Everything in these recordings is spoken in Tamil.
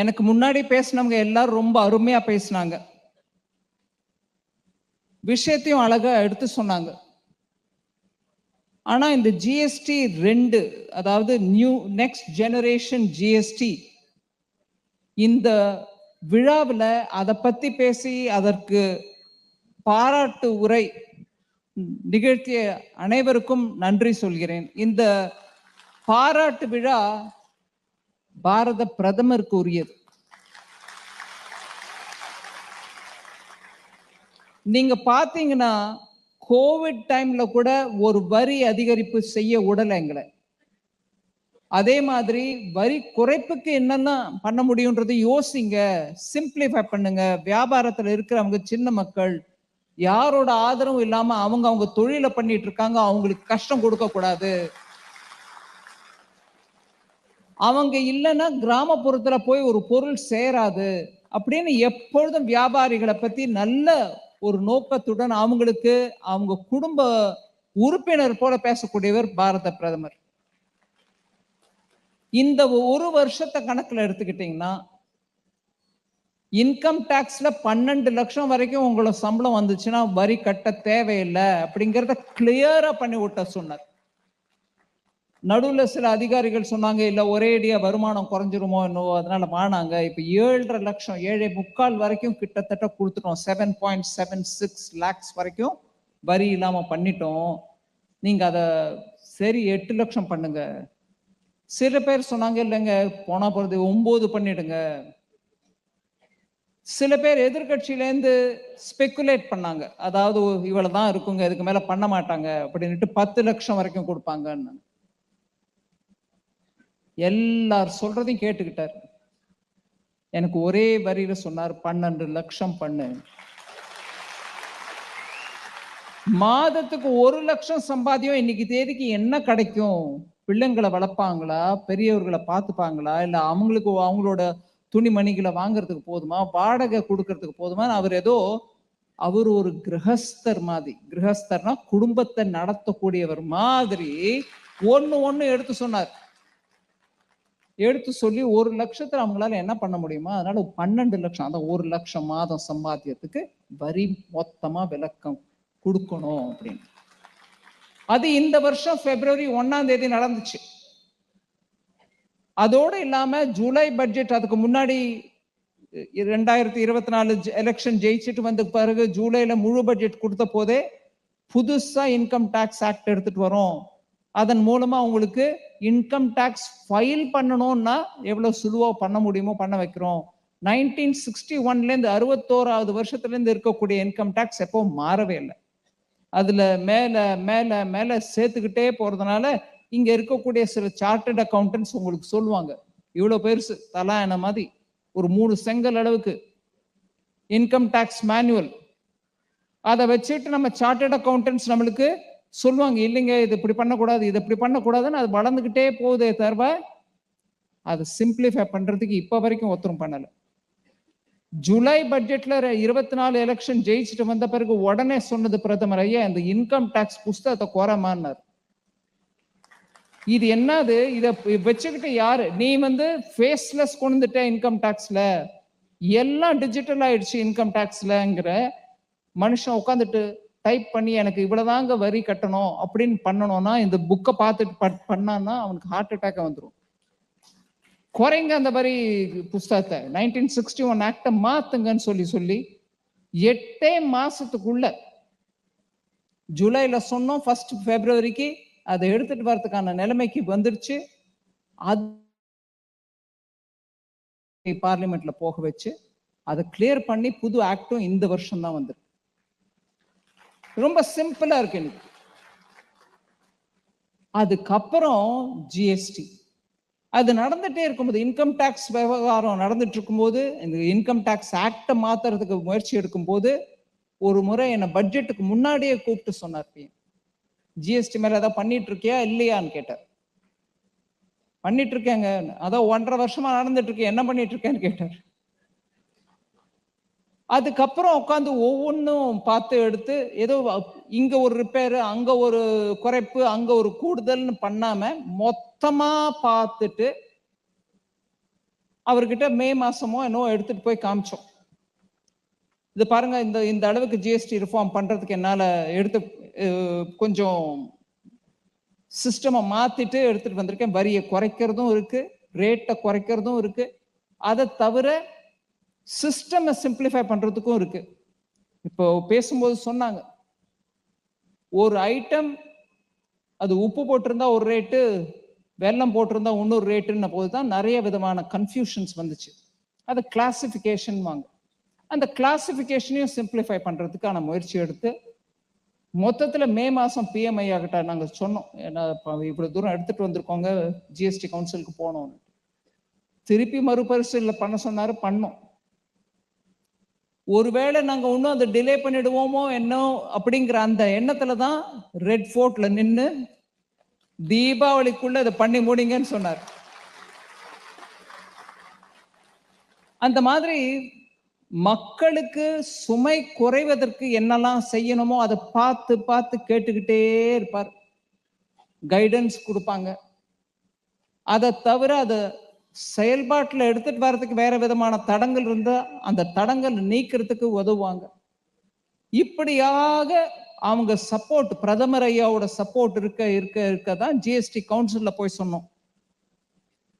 எனக்கு முன்னாடி பேசினவங்க எல்லாரும் ரொம்ப அருமையா பேசினாங்க. விஷயத்தையும் அழகா எடுத்து சொன்னாங்க. ஆனா இந்த ஜிஎஸ்டி ரெண்டு அதாவது நியூ நெக்ஸ்ட் ஜெனரேஷன் ஜிஎஸ்டி இந்த விழாவில் அதை பத்தி பேசி அதற்கு பாராட்டு உரை நிகழ்த்திய அனைவருக்கும் நன்றி சொல்கிறேன். இந்த பாராட்டு விழா பாரத பிரதமருக்கு உரியது நீங்க பாத்தீங்கன்னா கோவிட் டைம்ல கூட ஒரு வரி அதிகரிப்பு செய்ய உடல எங்களை. அதே மாதிரி வரி குறைப்புக்கு என்னெல்லாம் பண்ண முடியுன்றதை யோசிங்க சிம்பிளிஃபை பண்ணுங்க. வியாபாரத்துல இருக்கிறவங்க சின்ன மக்கள் யாரோட ஆதரவும் இல்லாம அவங்க அவங்க தொழிலை பண்ணிட்டு இருக்காங்க அவங்களுக்கு கஷ்டம் கொடுக்க கூடாது அவங்க இல்லைன்னா கிராமப்புறத்துல போய் ஒரு பொருள் சேராது அப்படின்னு எப்பொழுதும் வியாபாரிகளை பத்தி நல்ல ஒரு நோக்கத்துடன் அவங்களுக்கு அவங்க குடும்ப உறுப்பினர் போல பேசக்கூடியவர் பாரத பிரதமர். இந்த ஒரு வருஷத்தை கணக்குல எடுத்துக்கிட்டீங்கன்னா இன்கம் டேக்ஸ்ல பன்னெண்டு லட்சம் வரைக்கும் உங்களோட சம்பளம் வந்துச்சுன்னா வரி கட்ட தேவையில்லை அப்படிங்கிறத கிளியரா பண்ணி விட்ட சொன்னார். நடுவில் சில அதிகாரிகள் சொன்னாங்க இல்லை ஒரே வருமானம் குறைஞ்சிருமோ என்னவோ அதனால வானாங்க இப்போ ஏழரை லட்சம் ஏழை முக்கால் வரைக்கும் கிட்டத்தட்ட கொடுத்துட்டோம். Seven point seven six lakhs வரைக்கும் வரி இல்லாம பண்ணிட்டோம். நீங்க அதை சரி எட்டு லட்சம் பண்ணுங்க. சில பேர் சொன்னாங்க இல்லைங்க போனா போகிறது ஒம்பது பண்ணிடுங்க. சில பேர் எதிர்கட்சியிலேருந்து ஸ்பெக்குலேட் பண்ணாங்க. அதாவது இவ்வளோ தான் இருக்குங்க இதுக்கு மேலே பண்ண மாட்டாங்க அப்படின்னுட்டு பத்து லட்சம் வரைக்கும் கொடுப்பாங்கன்னு. எல்லார் சொல்றதையும் கேட்டுக்கிட்டார். எனக்கு ஒரே வரியில சொன்னார் பன்னெண்டு லட்சம் பண்ணு. மாதத்துக்கு ஒரு லட்சம் சம்பாத்தியம் இன்னைக்கு தேதிக்கு என்ன கிடைக்கும்? பிள்ளைங்களை வளர்ப்பாங்களா? பெரியவர்களை பார்த்துப்பாங்களா? இல்லை அவங்களுக்கு அவங்களோட துணிமணிகளை வாங்குறதுக்கு போதுமா? வாடகை கொடுக்கறதுக்கு போதுமா? அவர் ஏதோ அவர் ஒரு கிரகஸ்தர் மாதிரி. கிரகஸ்தர்னா குடும்பத்தை நடத்தக்கூடியவர் மாதிரி ஒண்ணு ஒண்ணு எடுத்து சொன்னார். எடுத்து சொல்லி ஒரு லட்சத்துல அவங்களால என்ன பண்ண முடியுமா அதனால பன்னெண்டு லட்சம் அந்த ஒரு லட்சம் மாதம் சம்பாத்தியத்துக்கு வரி மொத்தமா விளக்கம் கொடுக்கணும் அப்படின்னு. அது இந்த வருஷம் பிப்ரவரி ஒன்னாம் தேதி நடந்துச்சு. அதோடு இல்லாம ஜூலை பட்ஜெட் அதுக்கு முன்னாடி ரெண்டாயிரத்தி இருபத்தி நாலு எலெக்ஷன் ஜெயிச்சுட்டு வந்த பிறகு ஜூலைல முழு பட்ஜெட் கொடுத்த போதே புதுசா இன்கம் டேக்ஸ் ஆக்ட் எடுத்துட்டு வரோம். அதன் மூலமா உங்களுக்கு இன்கம் டேக்ஸ் ஃபைல் பண்ணணும்னா எவ்வளோ சுலுவாக பண்ண முடியுமோ பண்ண வைக்கிறோம். நைன்டீன் சிக்ஸ்டி ஒன்லேருந்து அறுபத்தோராவது வருஷத்துலேருந்து இருக்கக்கூடிய இன்கம் டேக்ஸ் எப்போ மாறவே இல்லை. அதில் மேலே மேலே மேலே சேர்த்துக்கிட்டே போகிறதுனால இங்கே இருக்கக்கூடிய சில சார்ட்டட் அக்கௌண்டன்ஸ் உங்களுக்கு சொல்லுவாங்க இவ்வளோ பெருசு தலா என்ன மாதிரி. ஒரு மூணு செங்கல் அளவுக்கு இன்கம் டேக்ஸ் மேனுவல் அதை வச்சுட்டு நம்ம சார்ட்டட் அக்கௌண்டன்ஸ் நம்மளுக்கு சொல்லுவாங்க இல்லைங்க இது இப்படி பண்ணக்கூடாது இது இப்படி பண்ணக்கூடாதுன்னு அது வளர்ந்துகிட்டே போகுதே தவிர அதை சிம்பிளிஃபை பண்றதுக்கு இப்ப வரைக்கும் ஒருத்தரும் பண்ணலை. ஜூலை பட்ஜெட்ல இருபத்தி நாலு எலெக்ஷன் ஜெயிச்சுட்டு வந்த பிறகு உடனே சொன்னது பிரதமர் ஐயா இந்த இன்கம் டாக்ஸ் புஸ்தகத்தை குறமானார் இது என்னது? இதை வச்சுக்கிட்டு யாரு? நீ வந்து ஃபேஸ்லெஸ் கொண்டுட்ட இன்கம் டாக்ஸ்ல எல்லாம் டிஜிட்டல் ஆயிடுச்சு இன்கம் டாக்ஸ்லங்கிற மனுஷன் உட்காந்துட்டு டைப் பண்ணி எனக்கு இவ்வளவுதாங்க வரி கட்டணும் அப்படின்னு பண்ணணும்னா இந்த புக்கை பார்த்துட்டு பண்ணான்னா அவனுக்கு ஹார்ட் அட்டாக் வந்துடும் குறைங்க அந்த மாதிரி புஸ்தகத்தை. நைன்டீன் சிக்ஸ்டி ஒன் ஆக்டை மாத்துங்கன்னு சொல்லி சொல்லி எட்டே மாசத்துக்குள்ள ஜூலைல சொன்னோம் ஃபர்ஸ்ட் பிப்ரவரிக்கு அதை எடுத்துட்டு வரதுக்கான நிலைமைக்கு வந்துருச்சு. அது பார்லிமெண்ட்ல போக வச்சு அதை கிளியர் பண்ணி புது ஆக்டும் இந்த வருஷம் தான் வந்திருக்கு. ரொம்ப சிம்பிளா இருக்கு எனக்கு. அதுக்கப்புறம் ஜிஎஸ்டி அது நடந்துட்டே இருக்கும்போது இன்கம் டேக்ஸ் விவகாரம் நடந்துட்டு இருக்கும்போது இந்த இன்கம் டேக்ஸ் ஆக்டை மாத்துறதுக்கு முயற்சி எடுக்கும்போது ஒரு முறை என்னை பட்ஜெட்டுக்கு முன்னாடியே கூப்பிட்டு சொன்னார் ஜிஎஸ்டி மேல ஏதாவது பண்ணிட்டு இருக்கியா இல்லையான்னு கேட்டார். பண்ணிட்டு இருக்கேங்க. அதான் ஒன்றரை வருஷமா நடந்துட்டு இருக்கேன். என்ன பண்ணிட்டு இருக்கேன்னு கேட்டார். அதுக்கப்புறம் உட்காந்து ஒவ்வொன்றும் பார்த்து எடுத்து ஏதோ இங்க ஒரு ரிப்பேரு அங்க ஒரு குறைப்பு அங்க ஒரு கூடுதல்னு பண்ணாம மொத்தமா பார்த்துட்டு அவர்கிட்ட மே மாசமோ என்னோ எடுத்துட்டு போய் காமிச்சோம். இது பாருங்க இந்த இந்த அளவுக்கு ஜிஎஸ்டி ரிஃபார்ம் பண்றதுக்கு என்னால எடுத்து கொஞ்சம் சிஸ்டமை மாத்திட்டு எடுத்துட்டு வந்திருக்கேன். வரியை குறைக்கிறதும் இருக்கு ரேட்டை குறைக்கிறதும் இருக்கு. அதை தவிர சிஸ்டமை சிம்பிளிஃபை பண்ணுறதுக்கும் இருக்குது இப்போ பேசும்போது சொன்னாங்க. ஒரு ஐட்டம் அது உப்பு போட்டிருந்தா ஒரு ரேட்டு வெல்லம் போட்டிருந்தா இன்னொரு ரேட்டுன்ன போது தான் நிறைய விதமான கன்ஃபியூஷன்ஸ் வந்துச்சு. அது கிளாசிஃபிகேஷன் வாங்க. அந்த கிளாசிஃபிகேஷனையும் சிம்பிளிஃபை பண்ணுறதுக்கான முயற்சி எடுத்து மொத்தத்தில் மே மாதம் பிஎம்ஐ ஆகிட்ட நாங்கள் சொன்னோம். ஏன்னா இவ்வளோ தூரம் எடுத்துகிட்டு வந்திருக்கோங்க ஜிஎஸ்டி கவுன்சிலுக்கு போனோம்னு. திருப்பி மறுபரிசீலனை பண்ண சொன்னார் பண்ணோம். ஒருவேளை நாங்க இன்னும் அதை டிலே பண்ணிடுவோமோ என்ன அப்படிங்கிற அந்த எண்ணத்துல தான் ரெட் ஃபோர்ட்ல நின்று தீபாவளிக்குள்ள இதை பண்ணி முடிங்கன்னு சொன்னார். அந்த மாதிரி மக்களுக்கு சுமை குறைவதற்கு என்னெல்லாம் செய்யணுமோ அதை பார்த்து பார்த்து கேட்டுக்கிட்டே இருப்பார். கைடன்ஸ் கொடுப்பாங்க. அதை தவிர அதை செயல்பாட்டில் எடுத்துட்டு வர்றதுக்கு வேற விதமான தடங்கள் இருந்தால் அந்த தடங்கள் நீக்கிறதுக்கு உதவுவாங்க. இப்படியாக அவங்க சப்போர்ட் பிரதமர் ஐயாவோட சப்போர்ட் இருக்க இருக்க இருக்க தான் ஜிஎஸ்டி கவுன்சிலில் போய் சொன்னோம்.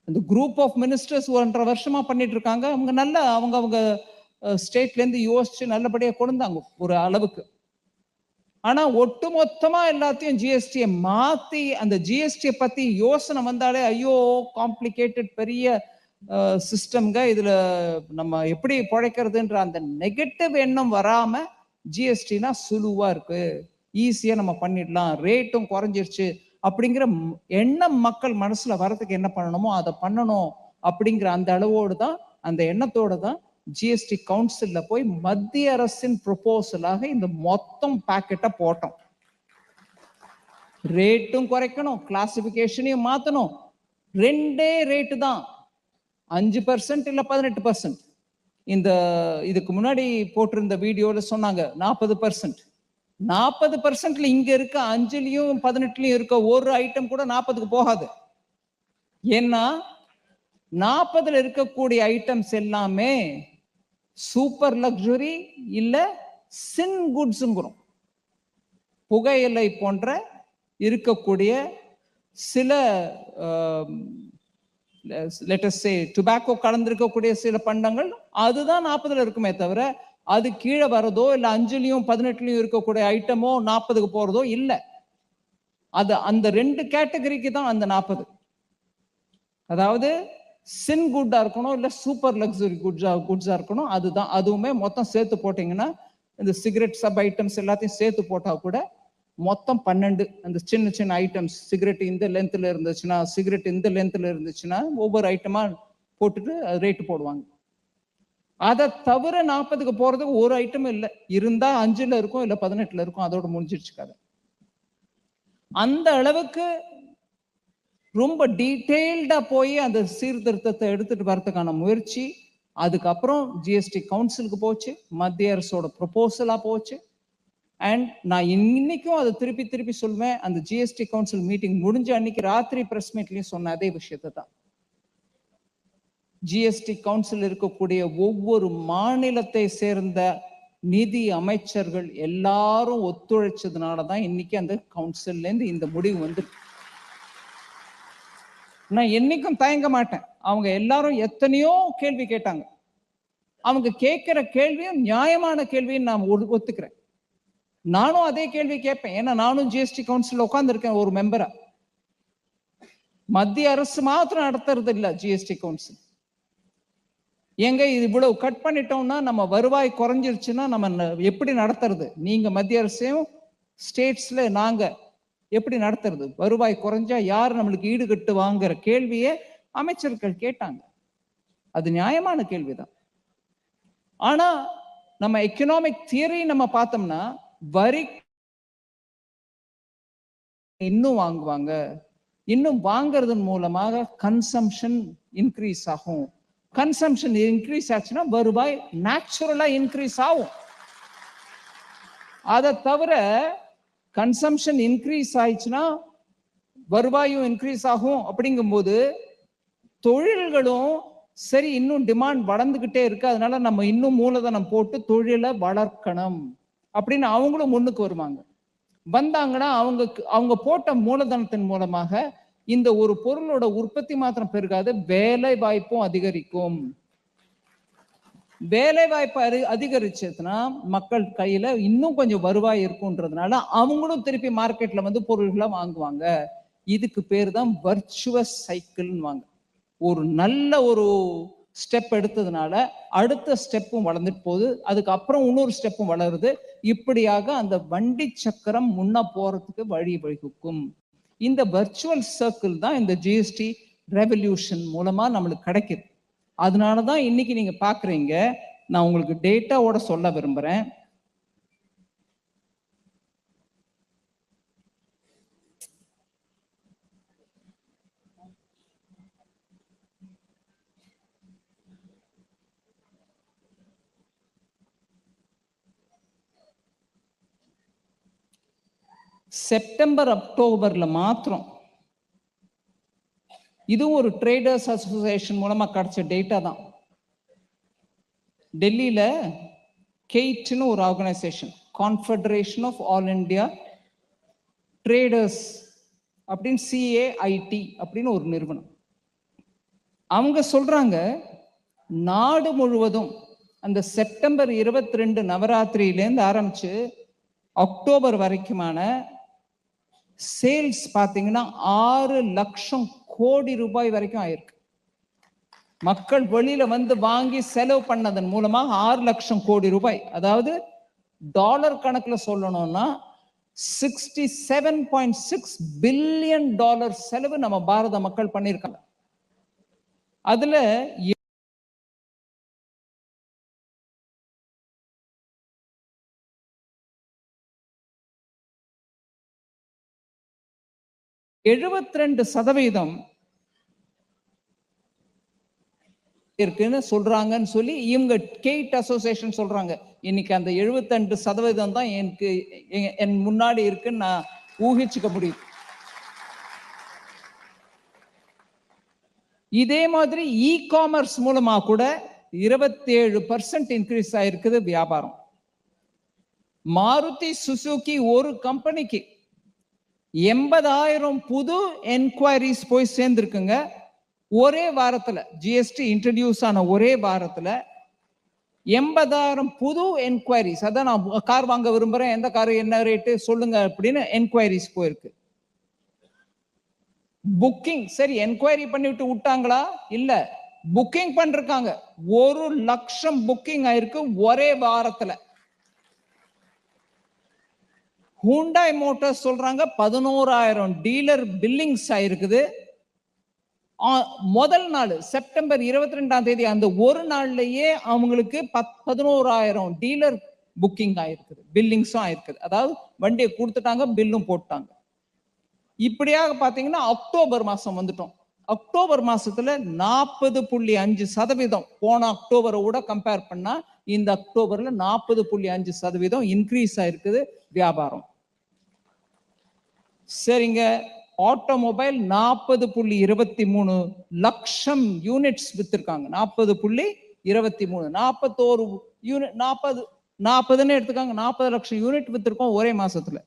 இந்த குரூப் ஆஃப் மினிஸ்டர்ஸ் ஒன்றரை வருஷமா பண்ணிட்டு இருக்காங்க. அவங்க நல்ல அவங்க அவங்க ஸ்டேட்ல இருந்து யோசிச்சு நல்லபடியா கொண்டாங்க ஒரு அளவுக்கு. ஆனா ஒட்டுமொத்தமா எல்லாத்தையும் ஜிஎஸ்டியை மாத்தி அந்த ஜிஎஸ்டியை பத்தி யோசனை வந்தாலே ஐயோ காம்ப்ளிகேட்டட் பெரிய சிஸ்டம்ங்க இதுல நம்ம எப்படி பிழைக்கிறதுன்ற அந்த நெகட்டிவ் எண்ணம் வராம ஜிஎஸ்டினா சுலுவா இருக்கு. ஈஸியா நம்ம பண்ணிடலாம். ரேட்டும் குறைஞ்சிருச்சு. அப்படிங்கிற எண்ணம் மக்கள் மனசுல வரதுக்கு என்ன பண்ணணுமோ அதை பண்ணணும் அப்படிங்கிற அந்த அளவோடு தான் அந்த எண்ணத்தோடு தான் ஜிஎஸ்டி கவுன்சில்ல போய் மத்திய அரசின் ப்ரொபோசலாக இந்த மொத்தம் பாக்கெட்டை போட்டோம். ரேட்டும் குறைக்கணும் கிளாசிபிகேஷனையும் மாத்தணும். ரெண்டே ரேட்டு தான். அஞ்சு பர்சன்ட் இல்ல பதினெட்டு பர்சன்ட் இந்த இதுக்கு முன்னாடி போட்டிருந்த வீடியோவில் சொன்னாங்க நாற்பது பர்சன்ட் நாற்பது பர்சன்ட்ல இங்க இருக்க அஞ்சுலயும் பதினெட்டுலயும் இருக்க ஒரு ஐட்டம் கூட நாற்பதுக்கு போகாது. ஏன்னா நாற்பதுல இருக்கக்கூடிய ஐட்டம்ஸ் எல்லாமே சூப்பர் லக்ஸுரி இல்லை சின் குட்ஸுங்கிறோம். புகையிலை போன்ற இருக்கக்கூடிய சில லெட்டஸ்டே டுபாக்கோ கலந்திருக்கக்கூடிய சில பண்டங்கள் அதுதான் நாற்பதுல இருக்குமே தவிர அது கீழே வரதோ இல்லை அஞ்சுலையும் பதினெட்டுலையும் இருக்கக்கூடிய ஐட்டமோ நாற்பதுக்கு போறதோ இல்லை. அது அந்த ரெண்டு கேட்டகரிக்கு தான் அந்த நாற்பது. அதாவது சின் குட்டா இருக்கணும் இல்ல சூப்பர் லக்ஸுரி குட்ஸா குட்ஸா இருக்கணும் அதுதான். அதுவுமே மொத்தம் சேர்த்து போட்டீங்கன்னா இந்த சிகரெட் சப் ஐட்டம்ஸ் எல்லாத்தையும் சேர்த்து போட்டா கூட மொத்தம் பன்னெண்டு அந்த சின்ன சின்ன ஐட்டம்ஸ் சிகரெட் இந்த லென்த்ல இருந்துச்சுன்னா சிகரெட் இந்த லென்த்ல இருந்துச்சுன்னா ஒவ்வொரு ஐட்டமா போட்டுட்டு ரேட்டு போடுவாங்க. அதை தவிர நாற்பதுக்கு போறதுக்கு ஒரு ஐட்டம் இல்லை. இருந்தா அஞ்சுல இருக்கும் இல்ல பதினெட்டுல இருக்கும் அதோட முடிஞ்சிருச்சு கதை. அந்த அளவுக்கு ரொம்ப டீட்டெயில்டாக போய் அந்த சீர்திருத்தத்தை எடுத்துகிட்டு வரதுக்கான முயற்சி. அதுக்கப்புறம் ஜிஎஸ்டி கவுன்சிலுக்கு போச்சு மத்திய அரசோட ப்ரொபோசலாக போச்சு. அண்ட் நான் இன்னைக்கும் அதை திருப்பி திருப்பி சொல்வேன். அந்த ஜிஎஸ்டி கவுன்சில் மீட்டிங் முடிஞ்ச அன்னைக்கு ராத்திரி ப்ரெஸ் மீட்லேயும் சொன்ன அதே விஷயத்தை தான் ஜிஎஸ்டி கவுன்சில் இருக்கக்கூடிய ஒவ்வொரு மாநிலத்தை சேர்ந்த நிதி அமைச்சர்கள் எல்லாரும் ஒத்துழைச்சதுனால தான் இன்னைக்கு அந்த கவுன்சில்லேருந்து இந்த முடிவு வந்து நான் என்னைக்கும் தயங்க மாட்டேன். அவங்க எல்லாரும் எத்தனையோ கேள்வி கேட்டாங்க. அவங்க கேட்கிற கேள்வியும் நியாயமான கேள்வின்னு நான் ஒத்துக்கிறேன். நானும் அதே கேள்வி கேட்பேன். ஏன்னா நானும் ஜிஎஸ்டி கவுன்சில் உட்காந்துருக்கேன் ஒரு மெம்பரா மத்திய அரசு மாத்திரம் நடத்துறது இல்ல ஜிஎஸ்டி கவுன்சில் ஏங்க இது இவ்வளவு கட் பண்ணிட்டோம்னா நம்ம வருவாய் குறைஞ்சிருச்சுன்னா நம்ம எப்படி நடத்துறது? நீங்க மத்திய அரசையும் ஸ்டேட்ஸ்ல நாங்க எப்படி நடத்துறது? வருவாய் குறைஞ்சா யார் நம்மளுக்கு ஈடுகட்டு வாங்குற கேள்வியே அமைச்சர்கள் கேட்டாங்க. அது நியாயமான கேள்விதான். ஆனா நம்ம எக்கனாமிக் தியரி நம்ம பார்த்தோம்னா வரி இன்னும் வாங்குவாங்க. இன்னும் வாங்குறதன் மூலமாக கன்சம்ஷன் இன்க்ரீஸ் ஆகும். கன்சம்ஷன் இன்க்ரீஸ் ஆச்சுன்னா வருவாய் நேச்சுரலா இன்க்ரீஸ் ஆகும். அதை தவிர கன்சம்ஷன் இன்க்ரீஸ் ஆயிடுச்சுன்னா வருவாயும் இன்க்ரீஸ் ஆகும் அப்படிங்கும்போது தொழில்களும் சரி இன்னும் டிமாண்ட் வளர்ந்துக்கிட்டே இருக்கு. அதனால நம்ம இன்னும் மூலதனம் போட்டு தொழிலை வளர்க்கணும் அப்படின்னு அவங்களும் முன்னுக்கு வருவாங்க. வந்தாங்கன்னா அவங்க அவங்க போட்ட மூலதனத்தின் மூலமாக இந்த ஒரு பொருளோட உற்பத்தி மாத்திரம் பெருகாது வேலை வாய்ப்பும் அதிகரிக்கும். வேலை வாய்ப்பு அதிகரிச்சதுன்னா மக்கள் கையில இன்னும் கொஞ்சம் வருவாய் இருக்குன்றதுனால அவங்களும் திருப்பி மார்க்கெட்ல வந்து பொருள்களை வாங்குவாங்க. இதுக்கு பேர் தான் வர்ச்சுவஸ் சைக்கிள்னு வாங்க ஒரு நல்ல ஒரு ஸ்டெப் எடுத்ததுனால அடுத்த ஸ்டெப்பும் வளர்ந்துட்டு போகுது. அதுக்கப்புறம் இன்னொரு ஸ்டெப்பும் வளருது. இப்படியாக அந்த வண்டி சக்கரம் முன்ன போறதுக்கு வழி வகுக்கும். இந்த வர்ச்சுவல் சர்க்கிள் தான் இந்த ஜிஎஸ்டி ரெவல்யூஷன் மூலமா நம்மளுக்கு கிடைக்குது. அதனால தான் இன்னைக்கு நீங்க பாக்குறீங்க. நான் உங்களுக்கு டேட்டாவோட சொல்ல விரும்புறேன். செப்டம்பர் அக்டோபர்ல மாத்திரம் இதுவும் ஒரு ட்ரேடர்ஸ் அசோசியேஷன் மூலமாக கிடைச்ச டேட்டா தான். டெல்லியில் கெய்ட்னு ஒரு organisation confederation of all India traders அப்படின்னு சிஏஐடி அப்படின்னு ஒரு நிறுவனம். அவங்க சொல்கிறாங்க நாடு முழுவதும் அந்த செப்டம்பர் இருபத்தி ரெண்டு நவராத்திரியிலேருந்து ஆரம்பித்து அக்டோபர் வரைக்குமான சேல்ஸ் பார்த்தீங்கன்னா ஆறு லட்சம் கோடி ரூபாய் வரைக்கும் ஆயிருக்கு. மக்கள் வெளியில வந்து வாங்கி செலவு பண்ணதன் மூலமாக ஆறு லட்சம் கோடி ரூபாய். அதாவது டாலர் கணக்குல சொல்லணும்னா sixty seven point six billion dollar செலவு நம்ம பாரத மக்கள் பண்ணியிருக்காங்க. அதுல எழுபத்தி ரெண்டு சதவீதம் இருக்குன்னு சொல்றாங்கன்னு சொல்லி இவங்க கேட் அசோசியேஷன் சொல்றாங்க. இன்னைக்கு அந்த 72% சதவீதம் தான் எனக்கு எ- என் முன்னாடி இருக்குன்னு நான் ஊகிச்சுக்க முடியும். இதே மாதிரி இ காமர்ஸ் மூலமா கூட 27% பர்சன்ட் இன்க்ரீஸ் ஆயிருக்குது வியாபாரம். மாருதி சுசுகி ஒரு கம்பெனிக்கு எண்பதாயிரம் புது என்கொயரிஸ் போய் சேர்ந்துருக்குங்க. ஒரே வாரத்தில் ஜிஎஸ்டி இன்ட்ரடியூஸ் ஆன ஒரே வாரத்தில் எண்பதாயிரம் புது என்கொயரிஸ் அதான் நான் கார் வாங்க விரும்புகிறேன் எந்த கார் என்ன ரேட்டு சொல்லுங்க அப்படின்னு என்கொயரிஸ் போயிருக்கு. புக்கிங் சரி என்கொயரி பண்ணிவிட்டு விட்டாங்களா? இல்லை. புக்கிங் பண்ணிருக்காங்க. ஒரு லட்சம் புக்கிங் ஆயிருக்கு ஒரே வாரத்தில். ஹூண்டாய் மோட்டார்ஸ் சொல்றாங்க பதினோராயிரம் டீலர் பில்லிங்ஸ் ஆயிருக்குது. முதல் நாள் செப்டம்பர் இருபத்தி ரெண்டாம் தேதி அந்த ஒரு நாள்லயே அவங்களுக்கு பத் பதினோராயிரம் டீலர் புக்கிங் ஆயிருக்குது பில்லிங்ஸும் ஆயிருக்குது. அதாவது வண்டியை கொடுத்துட்டாங்க பில்லும் போட்டாங்க. இப்படியாக பாத்தீங்கன்னா அக்டோபர் மாசம் வந்துட்டோம். அக்டோபர் மாசத்துல நாற்பது புள்ளி அஞ்சு சதவீதம் போன அக்டோபரை விட கம்பேர் பண்ணா இந்த அக்டோபர்ல நாற்பது புள்ளி அஞ்சு சதவீதம் இன்க்ரீஸ் ஆயிருக்குது வியாபாரம். சரிங்க. ஆட்டோமொபைல் நாற்பது புள்ளி இருபத்தி மூணு லட்சம் யூனிட்ஸ் வித்திருக்காங்க. நாற்பது புள்ளி இருபத்தி மூணு நாற்பத்தோரு யூனிட் நாற்பது நாற்பதுன்னு எடுத்துக்காங்க. நாற்பது லட்சம் யூனிட் வித்திருக்கோம் ஒரே மாசத்துல.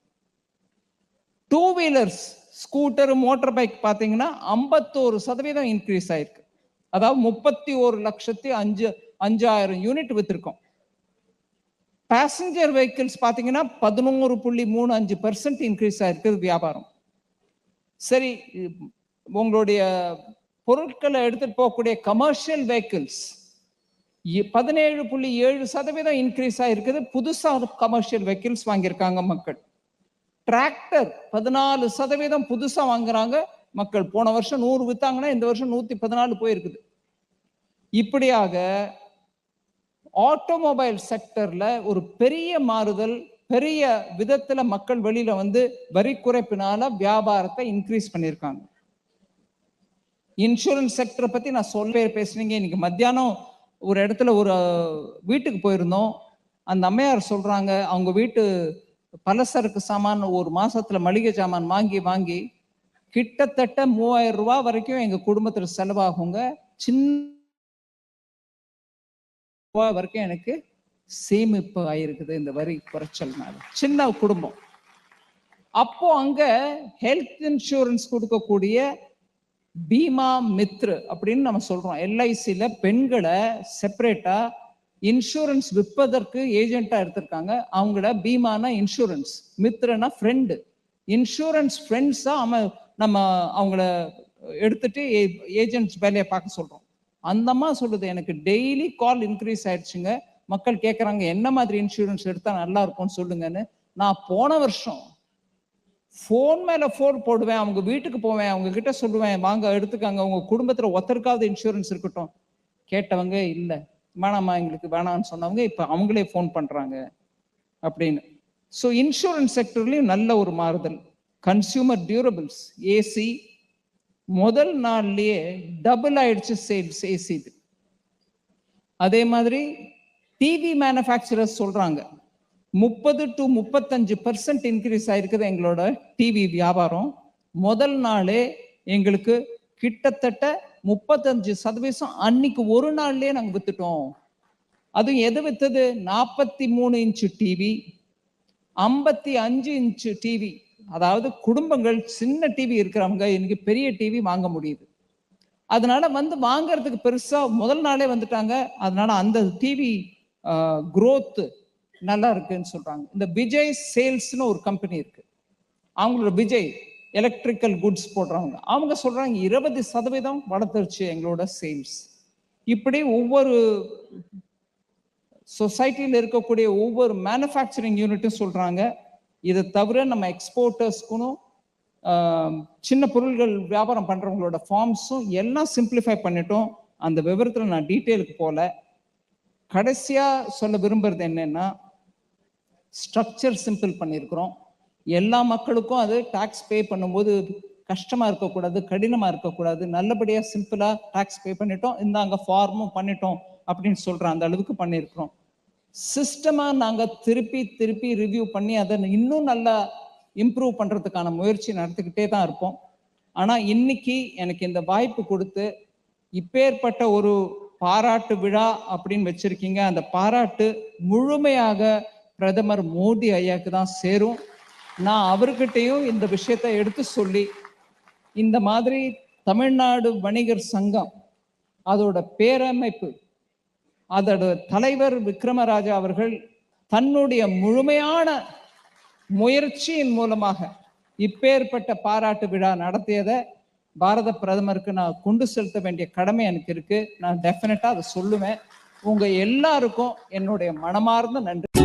Two wheelers scooter motor bike பார்த்தீங்கன்னா ஐம்பத்தோரு சதவீதம் இன்க்ரீஸ் ஆயிருக்கு. அதாவது முப்பத்தி ஒரு லட்சத்தி அஞ்சு அஞ்சாயிரம் யூனிட் வித்திருக்கோம். பேசஞ்சர் வெஹிக்கிள்ஸ் பார்த்தீங்கன்னா பதினோரு புள்ளி மூணு அஞ்சு பெர்சன்ட் இன்க்ரீஸ் ஆயிருக்குது வியாபாரம். சரி உங்களுடைய பொருட்களை எடுத்துட்டு போகக்கூடிய கமர்ஷியல் வெஹிக்கிள்ஸ் பதினேழு புள்ளி ஏழு சதவீதம் இன்க்ரீஸ் ஆயிருக்குது. புதுசாக கமர்ஷியல் வெஹிக்கிள்ஸ் வாங்கியிருக்காங்க மக்கள். டிராக்டர் பதினாலு சதவீதம் புதுசாக வாங்குறாங்க மக்கள். போன வருஷம் நூறு வித்தாங்கன்னா இந்த வருஷம் நூற்றி பதினாலு போயிருக்குது. இப்படியாக ஆட்டோமொபைல் செக்டர்ல ஒரு பெரிய மாறுதல் பெரிய விதத்துல மக்கள் வெளியில வந்து வரி குறைப்பினால வியாபாரத்தை இன்க்ரீஸ் பண்ணியிருக்காங்க. இன்சூரன்ஸ் செக்டரை பத்தி நான் சொல்ல பேசுனீங்க. இன்னைக்கு மத்தியானம் ஒரு இடத்துல ஒரு வீட்டுக்கு போயிருந்தோம். அந்த அம்மையார் சொல்றாங்க அவங்க வீட்டு பலசரக்கு சாமான் ஒரு மாசத்துல மளிகை சாமான் வாங்கி வாங்கி கிட்டத்தட்ட மூவாயிரம் ரூபாய் வரைக்கும் எங்க குடும்பத்துல செலவாகுங்க. சின்ன ரூபா வரைக்கும் எனக்கு சேமிப்பு ஆயிருக்குது இந்த வரி குறைச்சல்னால. சின்ன குடும்பம். அப்போ அங்க ஹெல்த் இன்சூரன்ஸ் கொடுக்கக்கூடிய பீமா மித்ரு அப்படின்னு நம்ம சொல்றோம். எல்ஐசியில பெண்களை செப்பரேட்டா இன்சூரன்ஸ் விற்பதற்கு ஏஜென்ட்டா எடுத்திருக்காங்க. அவங்கள பீமானா இன்சூரன்ஸ் மித்ரனா ஃப்ரெண்டு இன்சூரன்ஸ் ஃப்ரெண்ட்ஸா அவன் நம்ம அவங்கள எடுத்துட்டு ஏஜென்ட்ஸ் வேலையை பார்க்க சொல்றோம். அந்த அம்மா சொல்லுது எனக்கு டெய்லி கால் இன்க்ரீஸ் ஆயிடுச்சுங்க. மக்கள் கேட்குறாங்க என்ன மாதிரி இன்சூரன்ஸ் எடுத்தால் நல்லா இருக்கும்னு சொல்லுங்கன்னு. நான் போன வருஷம் ஃபோன் மேலே ஃபோன் போடுவேன் அவங்க வீட்டுக்கு போவேன் அவங்க கிட்ட சொல்லுவேன் வாங்க எடுத்துக்காங்க. உங்க குடும்பத்தில் ஒருத்தருக்காவது இன்சூரன்ஸ் இருக்கட்டும். கேட்டவங்க இல்லை. வேணாம்மா எங்களுக்கு வேணாம்னு சொன்னவங்க இப்போ அவங்களே ஃபோன் பண்ணுறாங்க அப்படின்னு. ஸோ இன்சூரன்ஸ் செக்டர்லேயும் நல்ல ஒரு மாறுதல். கன்சியூமர் டியூரபிள்ஸ் ஏசி முதல் நாள்லயே டபுள் ஆயிடுச்சு சேல்ஸ் ஏசி அதே மாதிரி டிவி மேனுஃபேக்சரர்ஸ் சொல்றாங்க முப்பது டு முப்பத்தஞ்சு பர்சன்ட் இன்க்ரீஸ் ஆயிருக்குது எங்களோட டிவி வியாபாரம். முதல் நாளே எங்களுக்கு கிட்டத்தட்ட முப்பத்தஞ்சு சதவீதம் அன்னைக்கு ஒரு நாள்லயே நாங்க வித்துட்டோம். அதுவும் எது வித்தது? நாற்பத்தி மூணு இன்ச்சு டிவி ஐம்பத்தி அஞ்சு இன்ச்சு டிவி அதாவது குடும்பங்கள் சின்ன டிவி இருக்கிறவங்க இன்னைக்கு பெரிய டிவி வாங்க முடியுது. அதனால வந்து வாங்கறதுக்கு பெருசா முதல் நாளே வந்துட்டாங்க. அதனால அந்த டிவி growth நல்லா இருக்குன்னு சொல்றாங்க. இந்த விஜய் சேல்ஸ்னு ஒரு கம்பெனி இருக்கு. அவங்களோட விஜய் எலக்ட்ரிக்கல் குட்ஸ் போடுறவங்க. அவங்க சொல்றாங்க இருபது சதவீதம் வளர்த்துருச்சு எங்களோட சேல்ஸ் இப்படி ஒவ்வொரு சொசைட்டியில் இருக்கக்கூடிய ஒவ்வொரு மேனுஃபேக்சரிங் யூனிட்டும் சொல்றாங்க. இதை தவிர நம்ம எக்ஸ்போர்ட்டர்ஸ்க்கும் சின்ன பொருள்கள் வியாபாரம் பண்ணுறவங்களோட ஃபார்ம்ஸும் எல்லாம் சிம்பிளிஃபை பண்ணிட்டோம். அந்த விவரத்தில் நான் டீட்டெயிலுக்கு போல. கடைசியாக சொல்ல விரும்புறது என்னென்னா ஸ்ட்ரக்சர் சிம்பிள் பண்ணியிருக்கிறோம் எல்லா மக்களுக்கும் அது டேக்ஸ் பே பண்ணும்போது கஷ்டமாக இருக்கக்கூடாது கடினமாக இருக்கக்கூடாது. நல்லபடியாக சிம்பிளாக டேக்ஸ் பே பண்ணிட்டோம். இந்தாங்க ஃபார்மும் பண்ணிட்டோம் அப்படின்னு சொல்கிற அந்த அளவுக்கு பண்ணியிருக்கிறோம் சிஸ்டமாக நாங்கள் திருப்பி திருப்பி ரிவ்யூ பண்ணி அதை இன்னும் நல்லா இம்ப்ரூவ் பண்ணுறதுக்கான முயற்சி நடத்திக்கிட்டே தான் இருப்போம். ஆனால் இன்னைக்கு எனக்கு இந்த வாய்ப்பு கொடுத்து இப்பேற்பட்ட ஒரு பாராட்டு விழா அப்படின்னு வச்சிருக்கீங்க. அந்த பாராட்டு முழுமையாக பிரதமர் மோடி ஐயாக்கு தான் சேரும். நான் அவர்கிட்டையும் இந்த விஷயத்தை எடுத்து சொல்லி இந்த மாதிரி தமிழ்நாடு வணிகர் சங்கம் அதோட பேரமைப்பு அதோட தலைவர் விக்ரமராஜா அவர்கள் தன்னுடைய முழுமையான முயற்சியின் மூலமாக இப்பேற்பட்ட பாராட்டு விழா நடத்தியதை பாரத பிரதமருக்கு நான் கொண்டு செலுத்த வேண்டிய கடமை எனக்கு இருக்கு. நான் டெஃபினட்டா அதை சொல்லுவேன். உங்க எல்லாருக்கும் என்னுடைய மனமார்ந்த நன்றி.